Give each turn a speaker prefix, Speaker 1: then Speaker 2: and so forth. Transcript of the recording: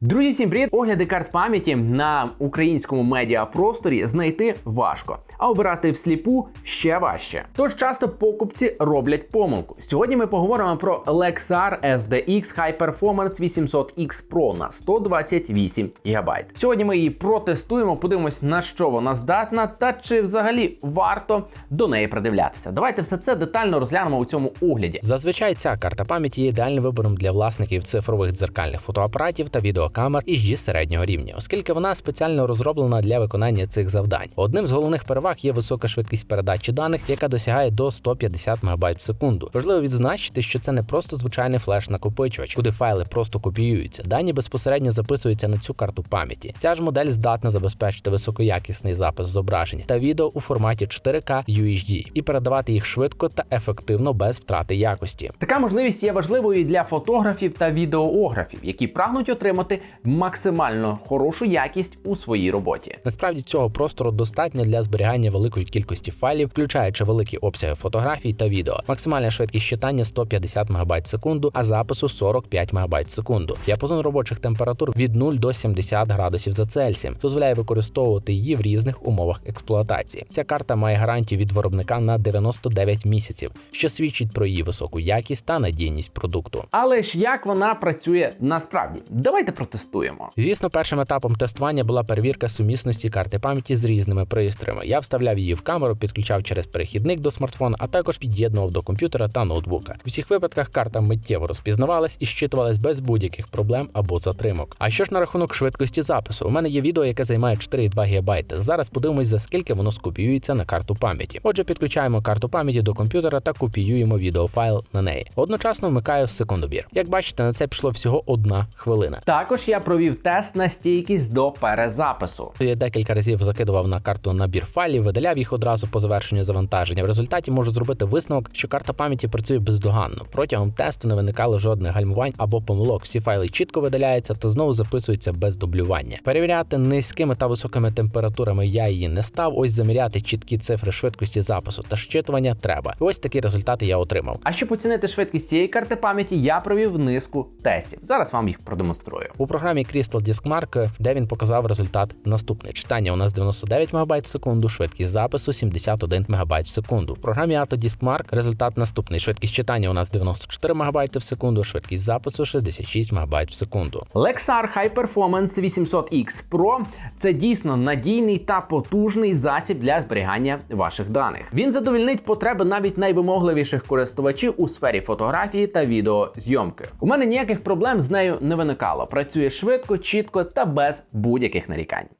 Speaker 1: Друзі, всім привіт! Огляди карт пам'яті на українському медіапросторі знайти важко, а обирати всліпу ще важче. Тож часто покупці роблять помилку. Сьогодні ми поговоримо про Lexar SDX High Performance 800X Pro на 128 ГБ. Сьогодні ми її протестуємо, подивимось на що вона здатна та чи взагалі варто до неї придивлятися. Давайте все це детально розглянемо у цьому огляді.
Speaker 2: Зазвичай ця карта пам'яті є ідеальним вибором для власників цифрових дзеркальних фотоапаратів та відеокамер із G середнього рівня, оскільки вона спеціально розроблена для виконання цих завдань. Одним з головних переваг є висока швидкість передачі даних, яка досягає до 150 МБ в секунду. Важливо відзначити, що це не просто звичайний флеш-накопичувач, куди файли просто копіюються. Дані безпосередньо записуються на цю карту пам'яті. Ця ж модель здатна забезпечити високоякісний запис зображень та відео у форматі 4K UHD і передавати їх швидко та ефективно без втрати якості.
Speaker 1: Така можливість є важливою і для фотографів та відеоографів, які прагнуть отримати максимально хорошу якість у своїй роботі.
Speaker 2: Насправді цього простору достатньо для зберігання великої кількості файлів, включаючи великі обсяги фотографій та відео. Максимальна швидкість читання 150 МБ в секунду, а запису 45 МБ в секунду. Діапазон робочих температур від 0 до 70 градусів за Цельсієм дозволяє використовувати її в різних умовах експлуатації. Ця карта має гарантію від виробника на 99 місяців, що свідчить про її високу якість та надійність продукту.
Speaker 1: Але ж як вона працює насправді? Давайте протестуємо.
Speaker 2: Звісно, першим етапом тестування була перевірка сумісності карти пам'яті з різними пристроями. Я вставляв її в камеру, підключав через перехідник до смартфона, а також під'єднував до комп'ютера та ноутбука. В усіх випадках карта миттєво розпізнавалась і щитувалась без будь-яких проблем або затримок. А що ж на рахунок швидкості запису? У мене є відео, яке займає 4,2 ГБ. Зараз подивимось, за скільки воно скопіюється на карту пам'яті. Отже, підключаємо карту пам'яті до комп'ютера та копіюємо відеофайл на неї. Одночасно вмикаю секундобір. Як бачите, на це пішло всього одна хвилина.
Speaker 1: Також я провів тест на стійкість до перезапису.
Speaker 2: Я декілька разів закидував на карту набір файлів, видаляв їх одразу по завершенню завантаження. В результаті можу зробити висновок, що карта пам'яті працює бездоганно. Протягом тесту не виникало жодних гальмувань або помилок. Всі файли чітко видаляються та знову записуються без дублювання. Перевіряти низькими та високими температурами я її не став. Ось заміряти чіткі цифри швидкості запису та щитування треба. І ось такі результати я отримав.
Speaker 1: А щоб оцінити швидкість цієї карти пам'яті, я провів низку тестів. Зараз вам їх продемонструю.
Speaker 2: У програмі Crystal Disk Mark, де він показав результат наступний: читання у нас 99 МБ в секунду, швидкість запису 71 МБ в секунду. В програмі Autodisk Mark результат наступний: швидкість читання у нас 94 МБ в секунду, швидкість запису 66 МБ в секунду.
Speaker 1: Lexar High Performance 800X Pro це дійсно надійний та потужний засіб для зберігання ваших даних. Він задовільнить потреби навіть найвимогливіших користувачів у сфері фотографії та відеозйомки. У мене ніяких проблем з нею не виникало. Працює швидко, чітко та без будь-яких нарікань.